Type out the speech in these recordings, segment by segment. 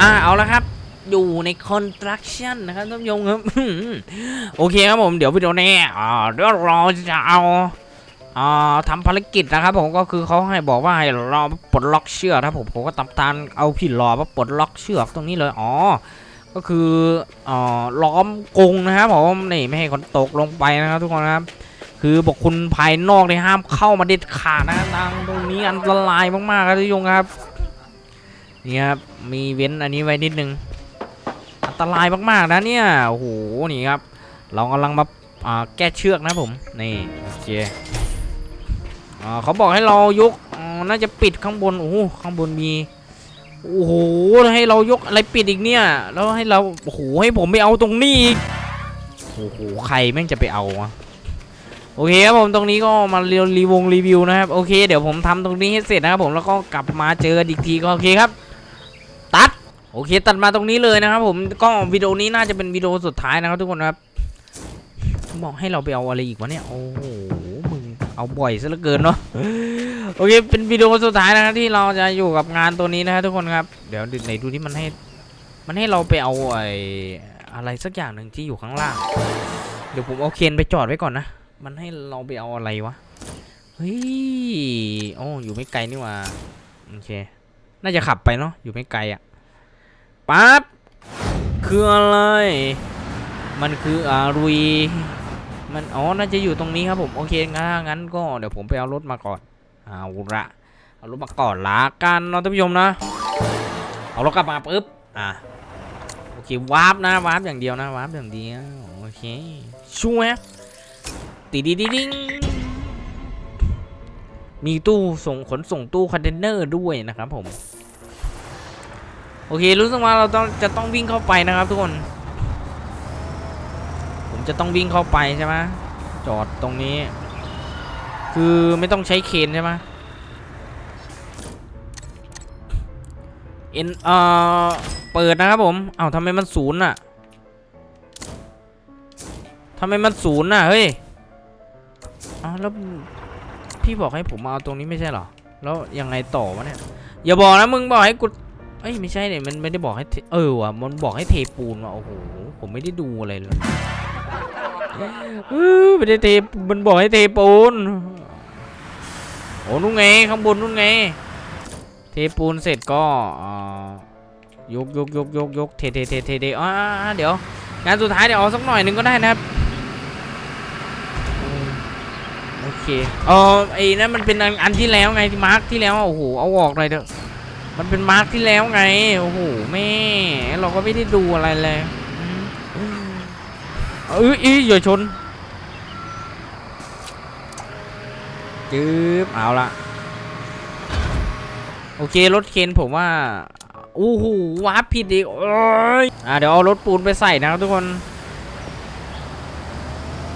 อ่าเอาละครับ อยู่ใน construction นะครับท่านผู้ชมครับ โอเคครับผมเดี๋ยววิดีโอนี้อ่าเดี๋ยวเราจะเอาอ่าทำภารกิจนะครับ ผมก็คือเขาให้บอกว่าให้รอปลดล็อกเชือกครับผมผมก็ตามตามเอาพี่รอว่าปลดล็อกเชือกตรงนี้เลยอ๋อก็คืออ่าล้อมกรงนะครับผมนี่ไม่ให้คนตกลงไปนะครับทุกคนครับคือบอกคุณภายนอกเนี่ยห้ามเข้ามาเด็ดขาดนะทางตรงนี้อันตรายมากๆครับท่านครับ นี่ครับ มีเว้นอันนี้ไว้นิดนึง อันตรายมากๆนะเนี่ย โอ้โห นี่ครับ เรากำลังมาาแก้เชือกนะผม นี่โอเคเขาบอกให้เรายกน่าจะปิดข้างบน โอ้โห ข้างบนมี โอ้โห ให้เรายกอะไรปิดอีกเนี่ย แล้วให้เรา โอ้โห ให้ผมไปเอาตรงนี้อีก โอ้โห ใครแม่งจะไปเอาวะโอเคครับผมตรงนี้ก็มาเรียวรีวงรีวิวนะครับ โอเค เดี๋ยวผมทำตรงนี้ให้เสร็จนะครับผมแล้วก็กลับมาเจอกันอีกทีก็โอเคครับ โอเคตัดมาตรงนี้เลยนะครับ ผมก็วิดีโอนี้น่าจะเป็นวิดีโอสุดท้ายนะครับทุกคนครับบอกให้เราไปเอาอะไรอีกวะเนี่ยโอ้โหมึงเอาบ่อยซะเหลือเกินเนาะโอเคเป็นวิดีโอสุดท้ายนะครับที่เราจะอยู่กับงานตัวนี้นะครับทุกคนครับเดี๋ยวไหนดูที่มันให้ มันให้เราไปเอาไอ้อะไรสักอย่างหนึ่งที่อยู่ข้างล่าง เดี๋ยวผมเอาเคนไปจอดไว้ก่อนนะมันให้เราไปเอาอะไรวะเฮ้ยโอ้อยู่ไม่ไกลนี่ว่าโอเค น่าจะขับไปเนาะอยู่ไม่ไกลอะ ปั๊บคืออะไร มันคืออารุยมันอ๋อน่าจะอยู่ตรงนี้ครับผมโอเคงั้นงั้นก็เดี๋ยวผมไปเอารถมาก่อนเอาละเอารถมาก่อนละกันนะท่านผู้ชมนะเอารถกลับมาปุ๊บอะโอเควาร์ปนะวาร์ปอย่างเดียวนะวาร์ปอย่างเดียวโอเคช่วยตีดีดิงมีตู้ส่งขนส่งตู้คอนเทนเนอร์ด้วยนะครับผม โอเค รู้สึกว่าเราต้องจะต้องวิ่งเข้าไปนะครับทุกคน ผมจะต้องวิ่งเข้าไปใช่ไหมจอดตรงนี้ คือไม่ต้องใช้เคนใช่ไหมเอ็นเอ่อเปิดนะครับผมเอ้าทำไมมันศูนย์อะทำไมมันศูนย์อะ เฮ้ยอ้าวแล้วพี่บอกให้ผมมาเอาตรงนี้ไม่ใช่เหรอ แล้วยังไงต่อวะเนี่ย อย่าบอกนะมึงบอกให้กู เอ้ยไม่ใช่เนี่ยมันไม่ได้บอกให้เทเออว่ะมันบอกให้เทปูนว่ะโอ้โหผมไม่ได้ดูอะไรเลยเออไม่ได้เทมันบอกให้เทปูนโอ้นู่นไงข้างบนนู่นไง เทปูนเสร็จก็ยกยกยกยกยกเทเทเทเทเทอ่าเดี๋ยวงานสุดท้ายเดี๋ยวเอาสักหน่อยหนึ่งก็ได้นะครับโอเคเออไอ้นั่นมันเป็นอันที่แล้วไงที่มาร์คที่แล้วโอ้โหเอาออกหน่อยเถอะ มันเป็นมาร์กที่แล้วไง โอ้โหแม่ เราก็ไม่ได้ดูอะไรเลยเอ้ยอีอย่าชนจืบเอาละโอเค รถเคนผมว่าโอ้โหวาร์ปผิดอีกโอ้ยอะเดี๋ยวเอารถปูนไปใส่นะครับทุกคน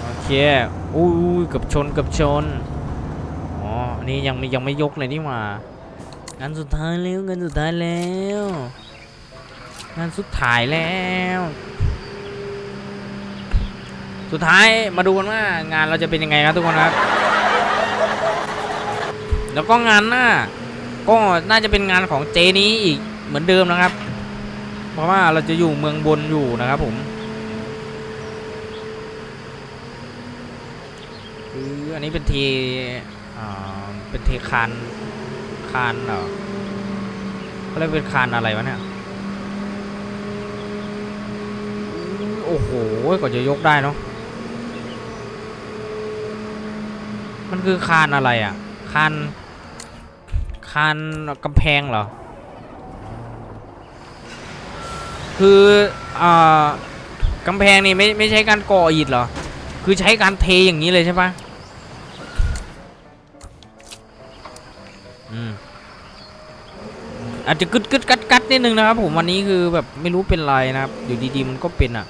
โอเคอู้เกือบชนเกือบชน อ๋ออันนี้ยังไม่ยังไม่ยกเลยนี่หว่า งานสุดท้ายแล้วงานสุดท้ายแล้วงานสุดท้ายแล้ว สุดท้ายมาดูกันว่างานเราจะเป็นยังไงครับทุกคนครับ แล้วก็งานหน้า ก็น่าจะเป็นงานของเจนี้อีกเหมือนเดิมนะครับ เพราะว่าเราจะอยู่เมืองบนอยู่นะครับผมคืออันนี้เป็นทอ่าเป็นเทคาน คานเหรอเขาเรียกเป็นคานอะไรวะเนี่ย โอ้โหกว่าจะยกได้เนาะ มันคือคานอะไรอะ คาน คานกำแพงเหรอ คืออ่ากำแพงนี่ไม่ไม่ใช้การก่ออิฐเหรอ คือใช้การเทอย่างนี้เลยใช่ปะ อาจจะกึดกึดกัดกัดนิดนึงนะครับ ผมวันนี้คือแบบไม่รู้เป็นไรนะครับ อยู่ดีๆมันก็เป็นอะ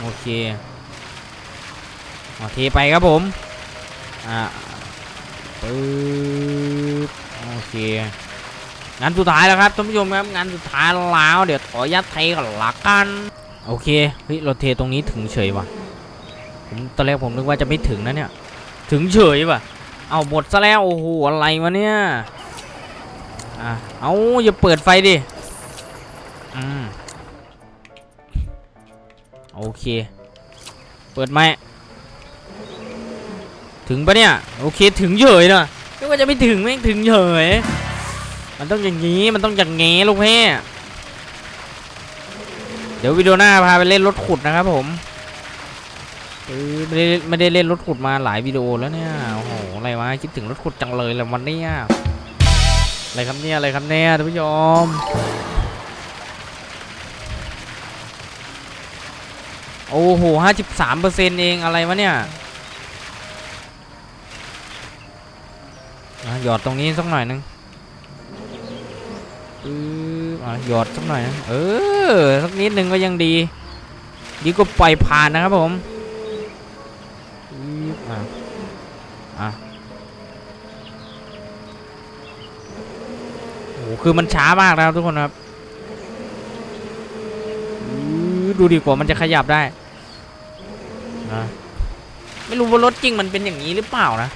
โอเคเอเทไปครับผม อ่าปึ๊บโอเคงานสุดท้ายแล้วครับท่านผู้ชมครับงานสุดท้ายแล้วเดี๋ยวขอยัดเทก่อนละกันโอเคเฮ้ยเราเทตรงนี้ถึงเฉยว่ะผมตอนแรกผมนึกว่าจะไม่ถึงนะเนี่ยถึงเฉยว่ะเอาหมดซะแล้วโอ้โหอะไรวะเนี่ย อะเอาอย่าเปิดไฟดิ อืม โอเค เปิดไหม ถึงปะเนี่ย โอเคถึงเฉยเนอะไม่ว่าจะไม่ถึงไม่งถึงเฉยมันต้องอย่างนี้ มันต้องอย่างงี้ลูกเพ่เดี๋ยววิดีโอหน้าพาไปเล่นรถขุดนะครับผมไม่ได้ไม่ได้เล่นรถขุดมาหลายวิดีโอแล้วเนี่ย โอ้โห อะไรวะ คิดถึงรถขุดจังเลยแหละวันนี้ อะไรครับเนี่ยอะไรครับเนี่ยท่านผู้ชมโอ้โหห้าสิบสามเปอร์เซ็นต์เองอะไรวะเนี่ยหยอดตรงนี้สักหน่อยนึงปึ๊บอะหยอดสักหน่อยนะเออสักนิดนึงก็ยังดีดีก็ปล่อยผ่านนะครับผมอะอะโอ้โห คือมันช้ามากนะครับทุกคนครับดูดีกว่ามันจะขยับได้นะไม่รู้ว่ารถจริงมันเป็นอย่างนี้หรือเปล่านะ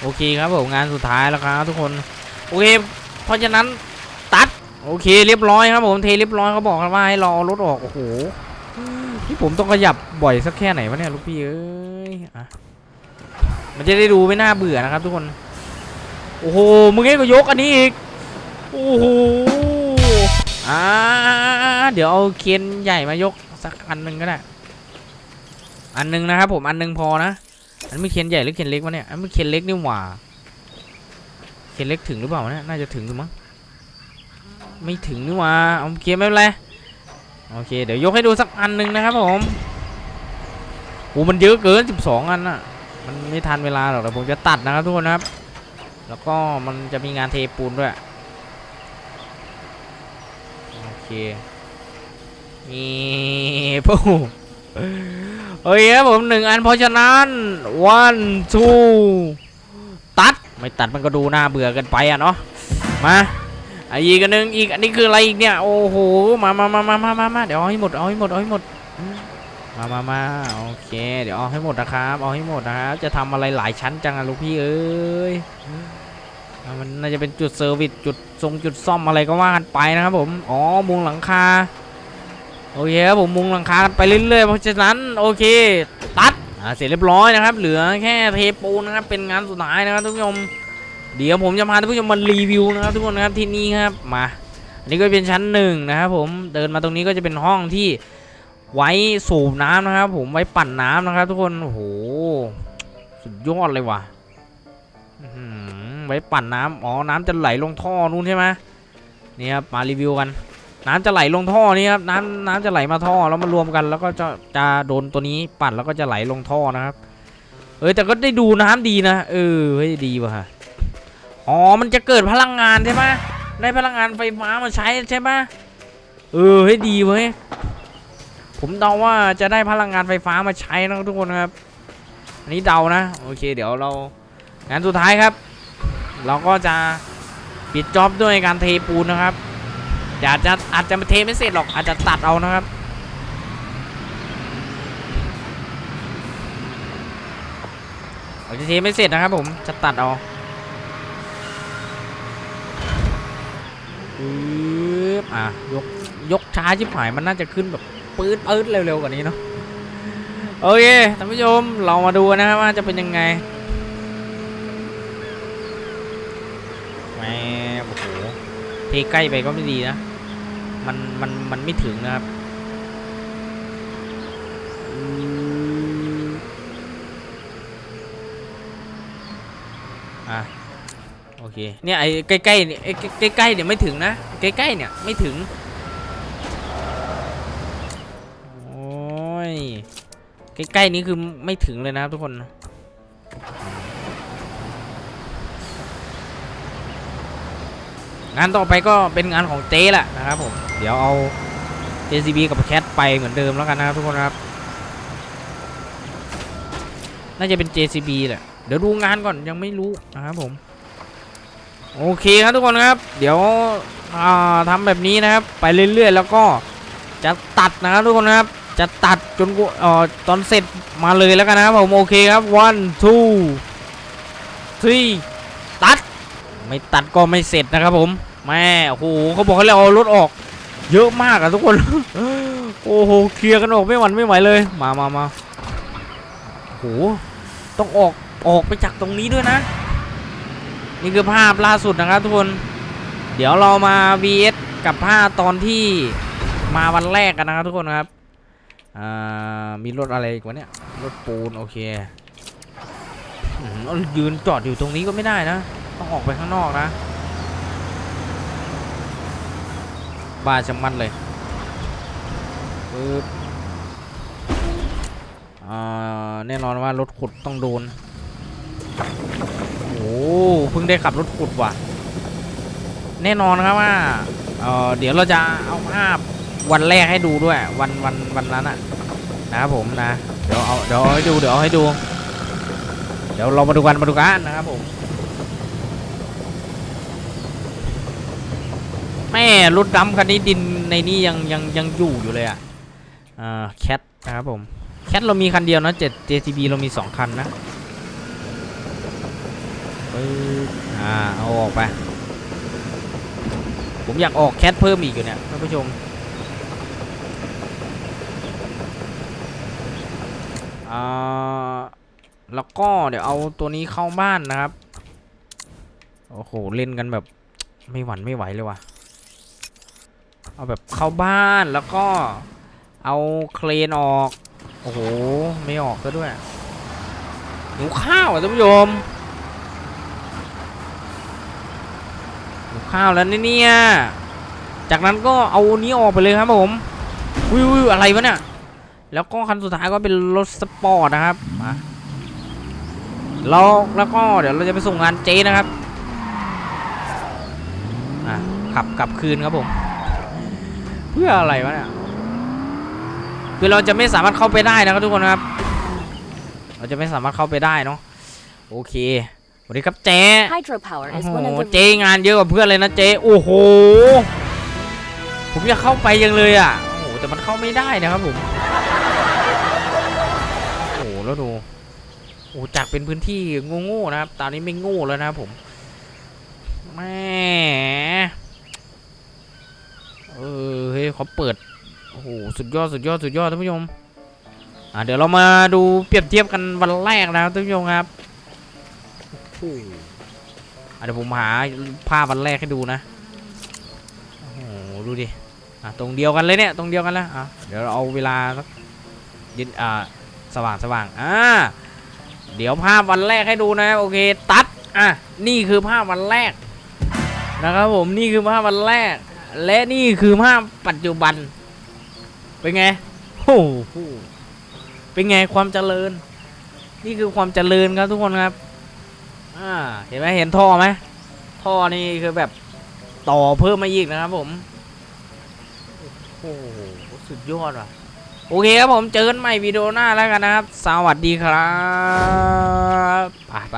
โอเคครับผมงานสุดท้ายแล้วครับทุกคนโอเคเพราะฉะนั้นตัดโอเคเรียบร้อยครับผมเทเรียบร้อยเขาบอกกันว่าให้รอรถออกโอ้โหที่ผมต้องขยับบ่อยสักแค่ไหนวะเนี่ยลูกพี่เอ้ยอะมันจะได้ดูไม่น่าเบื่อนะครับทุกคน โอ้โห มึงเอ้ก็ยกอันนี้อีก โอ้โห อ่า เดี๋ยวเอาเคนใหญ่มายกสักอันหนึ่งก็ได้ อันหนึ่งนะครับผม อันหนึ่งพอนะ อันไม่เคนใหญ่หรือเคนเล็กวะเนี่ย อันไม่เคนเล็กนี่หว่า เคนเล็กถึงหรือเปล่าวะเนี่ย น่าจะถึงหรือมั้ง ไม่ถึงนี่หว่าโอาเคนไม่เป็นไร โอเค เดี๋ยวยกให้ดูสักอันหนึ่งนะครับผมโอ้มันเยอะเกิน 12 อันน่ะมันไม่ทันเวลาหรอกแต่ผมจะตัดนะครับทุกคนนะครับ แล้วก็มันจะมีงานเทปูนด้วย โอเคนี่ปุ๊บโอเคครับผมหนึ่งอันเพราะฉะนั้น one two ตัด ไม่ตัดมันก็ดูน่าเบื่อกันไปอะเนาะ มาอะอีกอันหนึงอีกอันนี้คืออะไรอีกเนี่ย โอ้โห มามามามามามามาเดี๋ยวเอาให้หมด เอาให้หมด เอาให้หมด มามามาโอเค เดี๋ยวเอาให้หมดนะครับ เอาให้หมดนะครับ จะทำอะไรหลายชั้นจังอะลูกพี่เอ้ย มันน่าจะเป็นจุดเซอร์วิสจุดทรงจุดซ่อมอะไรก็ว่ากันไปนะครับผม อ๋อมุงหลังคา โอเคครับผมมุงหลังคากันไปเรื่อยๆ เพราะฉะนั้นโอเค ตัดอ่าเสร็จเรียบร้อยนะครับ เหลือแค่เทปูนนะครับ เป็นงานสุดท้ายนะครับทุกผู้ชม เดี๋ยวผมจะพาทุกผู้ชมมารีวิวนะครับทุกคนนะครับที่นี่ครับ มา อันนี้ก็เป็นชั้นหนึ่งนะครับผม เดินมาตรงนี้ก็จะเป็นห้องที่ไว้สูบน้ำนะครับ ผมไว้ปั่นน้ำนะครับ ทุกคน โอ้โห สุดยอดเลยว่ะ ไว้ปั่นน้ำอ๋อน้ำจะไหลลงท่อนู่นใช่ไหมนี่ครับมารีวิวกัน น้ำจะไหลลงท่อนี่ครับน้ำน้ำจะไหลมาท่อแล้วมารวมกัน แล้วก็จะจะโดนตัวนี้ปั่นแล้วก็จะไหลลงท่อนะครับ เออแต่ก็ได้ดูน้ำดีนะเออเฮ้ยดีว่ะอ๋อมันจะเกิดพลังงานใช่ไหมได้พลังงานไฟฟ้ามาใช้ใช่ไหมเออเฮ้ยดีเว้ยผมเดาว่าจะได้พลังงานไฟฟ้ามาใช้นะทุกคนครับ อันนี้เดานะ โอเค เดี๋ยวเรางานสุดท้ายครับ เราก็จะปิดจ็อบด้วยการเทปูนนะครับอาจจะอาจจะมาเทไม่เสร็จหรอกอาจจะตัดเอานะครับอาจจะเทไม่เสร็จนะครับผมจะตัดเอาปึ๊บอะยกยกช้าชิบหายมันน่าจะขึ้นแบบปื๊ดปื๊ดเร็วๆกว่านี้เนาะโอเคท่านผู้ชมเรามาดูนะครับว่าจะเป็นยังไงแหมโอ้โห เทใกล้ไปก็ไม่ดีนะ มันมันมันไม่ถึงนะครับ อะโอเค เนี่ยไอ้ใกล้ๆเนี่ยไอ้ใกล้ๆเนี่ยไม่ถึงนะ ใกล้ๆเนี่ยไม่ถึง โอ้ย ใกล้ๆนี้คือไม่ถึงเลยนะครับทุกคน งานต่อไปก็เป็นงานของเจ๊แหละนะครับผม เดี๋ยวเอา JCB กับแคทไปเหมือนเดิมแล้วกันนะครับทุกคนครับ น่าจะเป็น JCB แหละ เดี๋ยวดูงานก่อนยังไม่รู้นะครับผม โอเคครับทุกคนครับ เดี๋ยวอ่าทำแบบนี้นะครับ ไปเรื่อยๆ แล้วก็จะตัดนะครับทุกคนครับ จะตัดจนกูเอ่อตอนเสร็จมาเลยแล้วกันนะครับผม โอเคครับ one two three ตัด ไม่ตัดก็ไม่เสร็จนะครับผม แม่โอ้โหเขาบอกให้เราเอารถออก เยอะมากอะทุกคน โอ้โหเคลียร์กันออกไม่หวั่นไม่ไหวเลย มามามาโอ้โหต้องออกออกไปจากตรงนี้ด้วยนะ นี่คือภาพล่าสุดนะครับทุกคน เดี๋ยวเรามา vs กับภาตอนที่มาวันแรกกันนะครับทุกคนครับมีรถอะไรกวะเนี่ยรถปูน โอเคอยืนจอดอยู่ตรงนี้ก็ไม่ได้นะ ต้องออกไปข้างนอกนะ บ้าชะมัดเลยปึ๊บอ่าแน่นอนว่ารถขุดต้องโดน โอ้เพิ่งได้ขับรถขุดว่ะ แน่นอนครับว่าเเดี๋ยวเราจะเอาภาพวันแรกให้ดูด้วย วันวันวันนั้นอะนะครับผมนะ เดี๋ยวเอาเดี๋ยวให้ดูเดี๋ยวให้ดู เดี๋ยวเรามาดูกันมาดูกันนะครับผม แม่รถดำคันนี้ดินในนี้ยังยังยังอยู่อยู่เลยอะอ่าแคทนะครับผมแคทเรามีคันเดียวนะ7 JTB เรามี2คันนะปึ๊บอ่าเอาออกไป ผมอยากออกแคทเพิ่มอีกอยู่เนี่ยท่านผู้ชมอ่าแล้วก็เดี๋ยวเอาตัวนี้เข้าบ้านนะครับ โอ้โห เล่นกันแบบไม่หวั่นไม่ไหวเลยว่ะ เอาแบบเข้าบ้านแล้วก็เอาเครนออก โอ้โห ไม่ออกซะด้วยหิวข้าวอะท่านผู้ชมหิวข้าวแล้วเนี่ย จากนั้นก็เอานี้ออกไปเลยครับผมวิวอะไรวะเนี่ย แล้วก็คันสุดท้ายก็เป็นรถสปอร์ตนะครับมาแล้วแล้วก็เดี๋ยวเราจะไปส่งงานเจนะครับ อะขับกลับคืนครับผม เพื่ออะไรวะเนี่ยคือเราจะไม่สามารถเข้าไปได้นะครับทุกคนครับ เราจะไม่สามารถเข้าไปได้เนาะโอเคสวัสดีครับเจ๊ Hydropower โอ้ is โห one of the เจ๊งานเยอะกว่าเพื่อนเลยนะเจ๊โอ้โหผมอยากเข้าไปยังเลยอะโอ้โหแต่มันเข้าไม่ได้นะครับผมโอ้โหแล้วดูโอ้โหจากเป็นพื้นที่โง่ๆนะครับ ตอนนี้ไม่โง่แล้วนะครับผมแม่ เออเฮ้ยเขาเปิดโอ้โหสุดยอดสุดยอดสุดยอดท่านผู้ชมอะเดี๋ยวเรามาดูเปรียบเทียบกันวันแรกนะครับท่านผู้ชมครับโอ้โหอะเดี๋ยวผมหาภาพวันแรกให้ดูนะโอ้โหดูดิอะตรงเดียวกันเลยเนี่ยตรงเดียวกันแล้วอะเดี๋ยวเราเอาเวลาสักยินอ่าสว่างสว่างอ่าเดี๋ยวภาพวันแรกให้ดูนะโอเคตัดอะนี่คือภาพวันแรกนะครับผมนี่คือภาพวันแรก และนี่คือภาพปัจจุบัน เป็นไงโอ้โหเป็นไงความเจริญ นี่คือความเจริญครับทุกคนครับ อ่า เห็นไหมเห็นท่อไหมท่อนี่คือแบบต่อเพิ่มมาอีกนะครับผมโอ้โหสุดยอดว่ะ โอเคครับผมเจอกันใหม่วิดีโอหน้าแล้วกันนะครับ สวัสดีครับไปไป